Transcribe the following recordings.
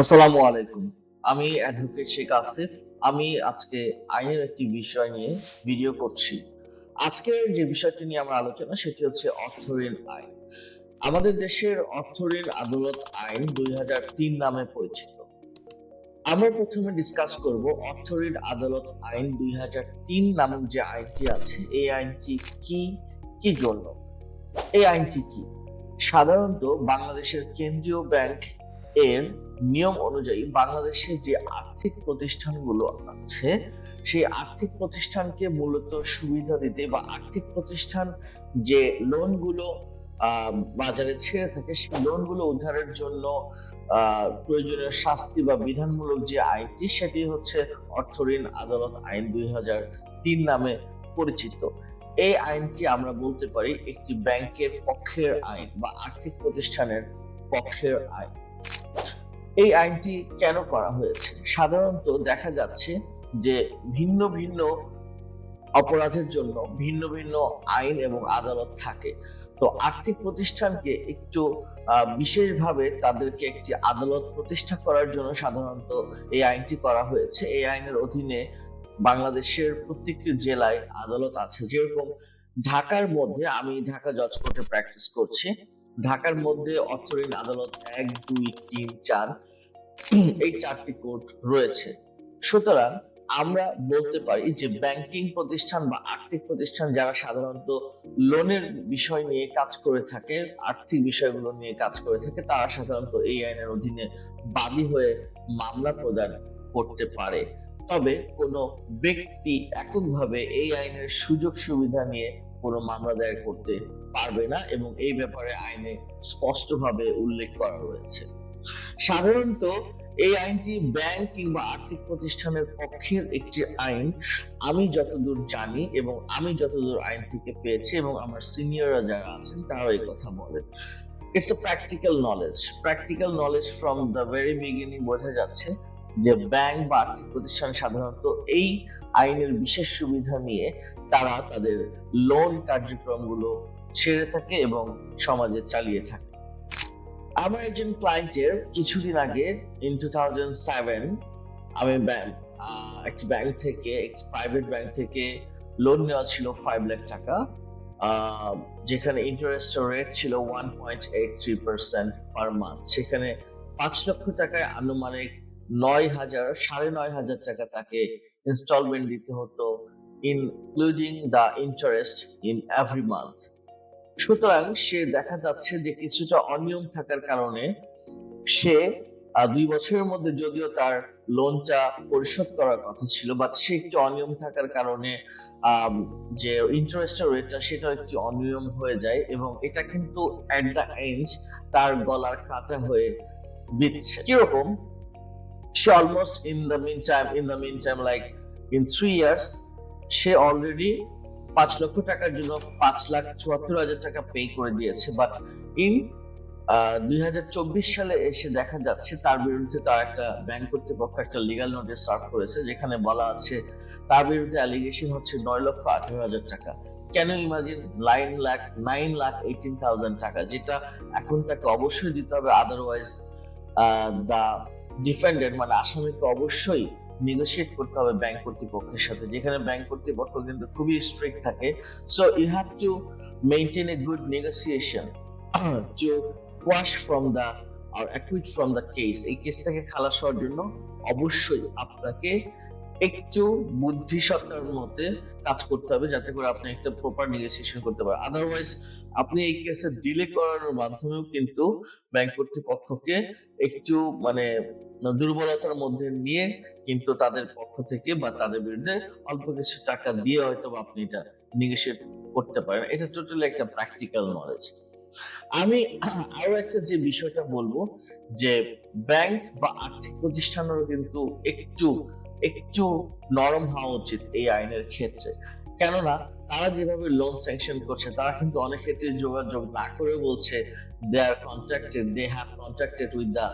আসসালামু আলাইকুম। আমি অ্যাডভোকেট শেখ আসিফ। আমি আজকে আইনের একটি বিষয় নিয়ে ভিডিও করছি। আজকের যে বিষয়টি নিয়ে আমরা আলোচনা, সেটি হচ্ছে অর্থ ঋণ আইন। আমাদের দেশের অর্থ ঋণ আদালত আইন দুই হাজার তিন নামে পরিচিত। আমরা প্রথমে ডিসকাস করব অর্থ ঋণ আদালত আইন দুই নামক যে আইনটি আছে, এই আইনটি কি কি জন্য? এই আইনটি কি? সাধারণত বাংলাদেশের কেন্দ্রীয় ব্যাংক এর নিয়ম অনুযায়ী বাংলাদেশে যে আর্থিক প্রতিষ্ঠানগুলো আছে, সেই আর্থিক প্রতিষ্ঠানকে মূলত সুবিধা দিতে বা আর্থিক প্রতিষ্ঠান যে লোনগুলো বাজারে ছেড়ে থাকে, সেই লোনগুলো উদ্ধারের জন্য প্রয়োজনীয় শাস্তি বা বিধানমূলক যে আইনটি, সেটি হচ্ছে অর্থ ঋণ আদালত আইন দুই নামে পরিচিত। এই আইনটি আমরা বলতে পারি একটি ব্যাংকের পক্ষের আইন বা আর্থিক প্রতিষ্ঠানের পক্ষের আইন। এই আইনটি কেন করা হয়েছে? সাধারণত দেখা যাচ্ছে যে ভিন্ন ভিন্ন অপরাধের জন্য ভিন্ন ভিন্ন আইন এবং আদালত থাকে। তো আর্থিক প্রতিষ্ঠানকে একটু বিশেষভাবে তাদেরকে একটি আদালত প্রতিষ্ঠা করার জন্য সাধারণত এই আইনটি করা হয়েছে। এই আইনের অধীনে বাংলাদেশের প্রত্যেকটি জেলায় আদালত আছে। যেরকম ঢাকার মধ্যে আমি ঢাকা জজ কোর্টে প্র্যাকটিস করছি। ঢাকার মধ্যে অর্থ ঋণ আদালত এক, দুই, তিন, চার এই চারটি কোর্ট রয়েছে। সুতরাং আমরা বলতে পারি যে ব্যাংকিং প্রতিষ্ঠান বা আর্থিক প্রতিষ্ঠান যারা সাধারণত লোনের বিষয় নিয়ে কাজ করে থাকে, আর্থিক বিষয়গুলো নিয়ে কাজ করে থাকে, তারা সাধারণত এই আইনের অধীনে বাদী হয়ে মামলা প্রদান করতে পারে। তবে কোনো ব্যক্তি এককভাবে এই আইনের সুযোগ সুবিধা নিয়ে কোনো মামলা দায়ের করতে পারবে না এবং এই ব্যাপারে আইনে স্পষ্টভাবে উল্লেখ করা রয়েছে সাধারণত এই আইনটি ব্যাংক কিংবা আর্থিক প্রতিষ্ঠানের পক্ষের একটি আইন। আমি যতদূর জানি এবং আমি যতদূর আইন থেকে পেয়েছি এবং আমার সিনিয়ররা যারা আছেন তারাও এই কথা বলেন। It's a practical knowledge practical knowledge from the very beginning বোঝা যাচ্ছে যে ব্যাংক বা আর্থিক প্রতিষ্ঠান সাধারণত এই আইনের বিশেষ সুবিধা নিয়ে তারা তাদের লোন কার্যক্রমগুলো ছেড়ে থাকে এবং সমাজে চালিয়ে থাকে। আমার একজন ক্লায়েন্টের কিছুদিন আগে ইন টু থাউজেন্ড সেভেন আমি ব্যাংক একটি ব্যাংক থেকে, একটি প্রাইভেট ব্যাংক থেকে লোন নেওয়া ছিল ফাইভ লাখ টাকা। যেখানে ইন্টারেস্ট রেট ছিল one point eight three percent per month সেখানে পাঁচ লক্ষ টাকায় আনুমানিক নয় হাজার, সাড়ে নয় হাজার টাকা তাকে ইনস্টলমেন্ট দিতে হতো including the interest in every month সুতরাং সে দেখা যাচ্ছে যে কিছুটা অনিয়ম থাকার কারণে সে দুই বছরের মধ্যে যদিও তার লোনটা পরিশোধ করার কথা ছিল বাট সে একটু অনিয়ম থাকার কারণে যে ইন্টারেস্টের রেটটা সেটা একটু অনিয়ম হয়ে যায় এবং এটা কিন্তু এট দ্য এন্ড তার গলার কাটা হয়ে বিচ্ছে কীরকম? সে almost in the mean time in the mean time like in three years say already পাঁচ লক্ষ টাকার জন্য পাঁচ লাখ চুয়াত্তর হাজার টাকা পে করে দিয়েছে। বাট ইন দুই হাজার চব্বিশ সালে এসে দেখা যাচ্ছে তার বিরুদ্ধে তার একটা ব্যাংক কর্তৃপক্ষ একটা লিগাল নোটিশ সার্ভ করেছে, যেখানে বলা আছে তার বিরুদ্ধে অ্যালিগেশন হচ্ছে নয় লক্ষ আঠারো হাজার টাকা। কেন imagine nine lakh nine lakh eighteen thousand টাকা, যেটা এখন তাকে অবশ্যই দিতে হবে আদারওয়াইজ দা ডিফেন্ডেড মানে আসামিকে অবশ্যই নেগোসিয়েট করতে হবে ব্যাংক কর্তৃপক্ষের সাথে, যেখানে ব্যাংক কর্তৃপক্ষ কিন্তু খুবই স্ট্রিক্ট থাকে। So you have to maintain a good negotiation to quash from the R acquit from the case এই কেসটাকে খালাস হওয়ার জন্য অবশ্যই আপনাকে একটু বুদ্ধিসত্তার মধ্যে কাজ করতে হবে যাতে করে আপনি একটা প্রপার নেগোসিয়েশন করতে পারেন। আদারওয়াইজ আপনি এই কেসে ডিলে করানোর মাধ্যমেও কিন্তু ব্যাংক কর্তৃপক্ষকে একটু মানে দুর্বলতার মধ্যে নিয়ে কিন্তু তাদের পক্ষ থেকে বা তাদের বিরুদ্ধে অল্প কিছু টাকা দিয়ে হয়তো আপনি এটা নেগোশিয়েট করতে পারেন। এটা টোটালি একটা প্র্যাকটিক্যাল নলেজ আমি আরও একটা যে বিষয়টা বলব যে ব্যাংক বা আর্থিক প্রতিষ্ঠানেরও কিন্তু একটু একটু নরম হওয়া উচিত এই আইনের ক্ষেত্রে। কেননা তারা যেভাবে লোন স্যাংশন করছে তারা কিন্তু অনেক ক্ষেত্রে যোগাযোগ না করে বলছে they are contracted they have contracted with the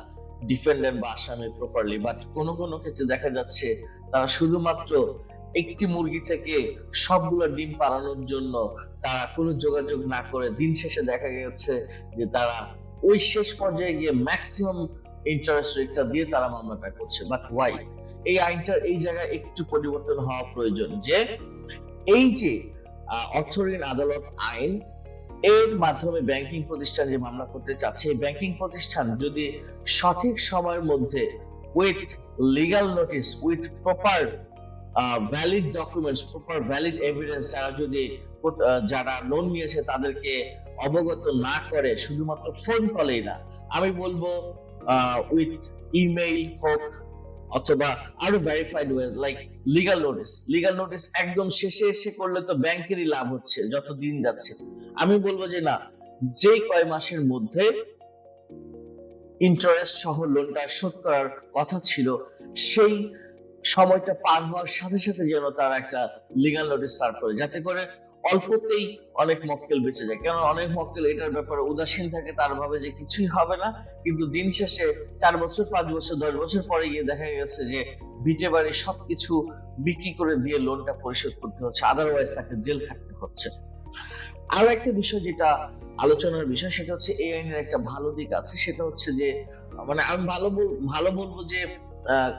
defendant বা আসামি প্রপারলি বাট কোনো কোনো ক্ষেত্রে দেখা যাচ্ছে তারা শুধুমাত্র একটি মুরগি থেকে সবগুলো ডিম পাড়ানোর জন্য তারা কোনো যোগাযোগ না করে। দিন শেষে দেখা গেছে যে তারা ওই শেষ পর্যায়ে গিয়ে ম্যাক্সিমাম ইন্টারেস্ট রেটটা দিয়ে তারা মামলাটা করছে। বাট ওয়াই এই আইনটার এই জায়গায় একটু পরিবর্তন হওয়া প্রয়োজন যে এই যে অর্থ ঋণ আদালত আইন, এর মাধ্যমে ব্যাংকিং প্রতিষ্ঠান যে মামলা করতে চাচ্ছে ব্যাংকিং প্রতিষ্ঠান যদি সঠিক সময়ের মধ্যে with legal notice with proper valid documents proper valid evidence যারা যদি যারা লোন নিয়েছে তাদেরকে অবগত না করে, শুধুমাত্র ফোন কলেই না, আমি বলব উইথ ইমেইল হোক অথবা আরও verified way like legal notice legal notice একদম শেষে এসে করলে তো ব্যাংকেরই লাভ হচ্ছে যত দিন যাচ্ছে। আমি বলব যে না, যে কয় মাসের মধ্যে ইন্টারেস্ট সহ লোনটা শোধ করার কথা ছিল, সেই সময়টা পার হওয়ার সাথে সাথে যেন তার একটা লিগাল নোটিস সার্ভ করে। যাতে করে অল্পতেই অনেক মক্কেল বেঁচে যায়। কারণ অনেক মক্কেল এটার ব্যাপারে উদাসীন থাকে, তার ভাবে যে কিছুই হবে না। কিন্তু দিন শেষে চার বছর, পাঁচ বছর, দশ বছর পরে গিয়ে দেখা গেছে যে ভিটে বাড়ি সবকিছু বিক্রি করে দিয়ে লোনটা পরিশোধ করতে হচ্ছে। আদারওয়াইজ তাকে জেল খাটতে হচ্ছে। আরও একটা বিষয় যেটা আলোচনার বিষয়, সেটা হচ্ছে এই আইনের একটা ভালো দিক আছে। সেটা হচ্ছে যে মানে আমি ভালো ভালো বলব যে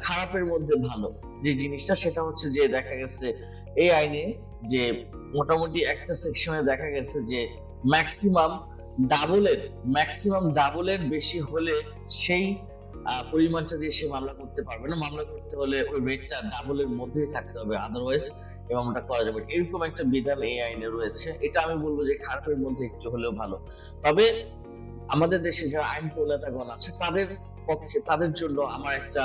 খারাপের মধ্যে ভালো যে জিনিসটা, সেটা হচ্ছে যে দেখা গেছে এই আইনে যে মোটামুটি একটা সেকশনে দেখা গেছে যে ম্যাক্সিমাম ডাবলের ম্যাক্সিমাম ডাবলের বেশি হলে সেই পরিমাণটা দিয়ে সে মামলা করতে পারবে না। মামলা করতে হলে ওই রেটটা ডাবলের মধ্যেই থাকতে হবে আদারওয়াইজ এই মামলাটা করা যাবে এরকম একটা বিধান এই আইনে রয়েছে। এটা আমি বলব যে খারাপের মধ্যে একটু হলেও ভালো। তবে আমাদের দেশে যারা আইন প্রণেতাগণ আছে, তাদের পক্ষে, তাদের জন্য আমার একটা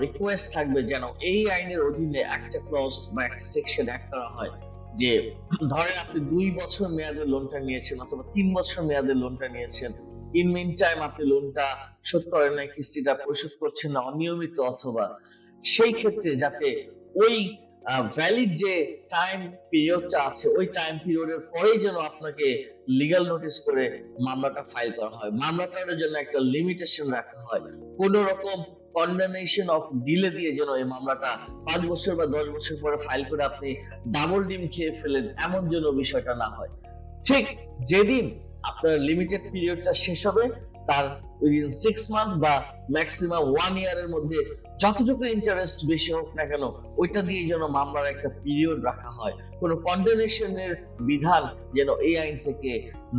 রিকোয়েস্ট থাকবে যেন এই আইনের অধীনে একটা ক্লজ বা একটা সেকশন অ্যাড করা হয়। যে ধরেন আপনি দুই বছর মেয়াদের লোনটা নিয়েছেন অথবা তিন বছর মেয়াদের লোনটা নিয়েছেন। ইন মিন টাইম আপনি লোনটা শোধ করেন নাই, কিস্তিটা পরিশোধ করছেন না, অনিয়মিত অথবা সেই ক্ষেত্রে যাতে ওই ভ্যালিড যে টাইম পিরিয়ডটা আছে, ওই টাইম পিরিয়ডের পরেই যেন আপনাকে লিগ্যাল নোটিস করে মামলাটা ফাইল করা হয়। মামলাটার জন্য একটা লিমিটেশন রাখা হয়। কোন রকম কন্ডেনেশন অফ ডিলে দিয়ে যেন এই মামলাটা পাঁচ বছর বা দশ বছর পরে ফাইল করে আপনি ডাবল ডিম খেয়ে ফেলেন, এমন যেন বিষয়টা না হয়। ঠিক যেদিন আপনার লিমিটেড পিরিয়ডটা শেষ হবে, তার উইদিন সিক্স মান্থ বা ম্যাক্সিমাম ওয়ান ইয়ারের মধ্যে যতটুকু ইন্টারেস্ট বেশি হোক না কেন, ওইটা দিয়ে যেন মামলার একটা পিরিয়ড রাখা হয়। কোনো কন্ডেনেশনের বিধান যেন এই আইন থেকে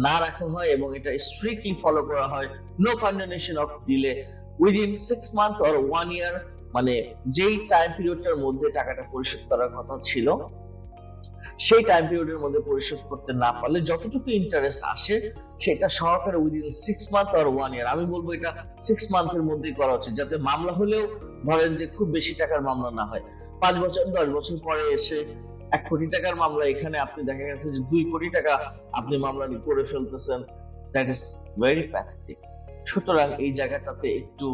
না রাখা হয় এবং এটা স্ট্রিক্টলি ফলো করা হয়। No condonation of delay within six month or one year মানে যেই টাইম পিরিয়ডটার মধ্যে টাকাটা পরিশোধ করার কথা ছিল, সেই টাইম পিরিয়ডের মধ্যে পরিশোধ করতে না পারলে যতটুকু ইন্টারেস্ট আসে, সেটা সহকারে উইদিন সিক্স মান্থ আর ওয়ান ইয়ার আমি বলব এটা সিক্স মান্থের মধ্যেই করা উচিত, যাতে মামলা হলেও ধরেন যে খুব বেশি টাকার মামলা না হয়। পাঁচ বছর, দশ বছর পরে এসে এক কোটি টাকার মামলা, এখানে আপনি দেখা গেছে যে দুই কোটি টাকা আপনি মামলা করে ফেলতেছেন। দ্যাট ইজ ভেরি প্যাথেটিক সুতরাং এই জায়গাটাতে একটু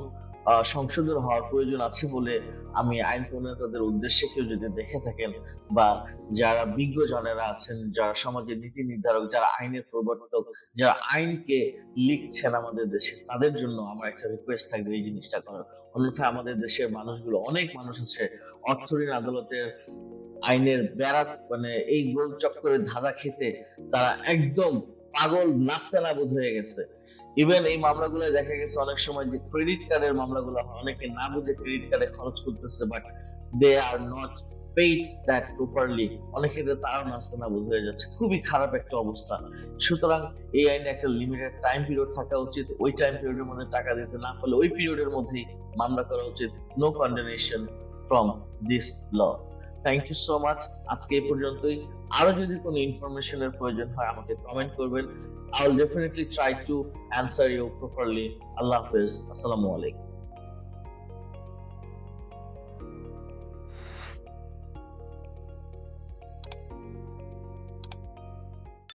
সংশোধন হওয়ার প্রয়োজন আছে বলে আমি আইন প্রণেতাদের উদ্দেশ্যে কেউ যদি দেখে থাকেন বা যারা বিজ্ঞ জনেরা আছেন, যারা সমাজের নীতি নির্ধারক, যারা আইনের প্রবর্তক, যারা আইনকে লিখছেন আমাদের দেশে, তাদের জন্য আমার একটা রিকোয়েস্ট থাকবে এই জিনিসটা করার। অন্যথায় আমাদের দেশের মানুষগুলো, অনেক মানুষ আছে অর্থ ঋণ আদালতের আইনের বেড়াত মানে এই গোল চক্করের ধাঁধা খেতে তারা একদম পাগল নাস্তা নাবুদ হয়ে গেছে। ইভেন এই মামলাগুলো দেখা গেছে অনেক সময় যে ক্রেডিট কার্ডের মামলাগুলো অনেকে না বুঝে ক্রেডিট কার্ডে খরচ করতেছে but they are not paid that properly অনেক ক্ষেত্রে তারাও নাস্তা নাবুদ হয়ে যাচ্ছে। খুবই খারাপ একটা অবস্থা। সুতরাং এই আইনে একটা লিমিটেড টাইম পিরিয়ড থাকা উচিত। ওই টাইম পিরিয়ডের মধ্যে টাকা দিতে না পারলে ওই পিরিয়ডের মধ্যেই মামলা করা উচিত। No condonation from this law thank you so much আজকে এই পর্যন্তই। আরও যদি কোনো ইনফরমেশনের প্রয়োজন হয়, আমাকে কমেন্ট করবেন। I will definitely try to answer you properly আল্লাহ হাফেজ। আসসালামু আলাইকুম।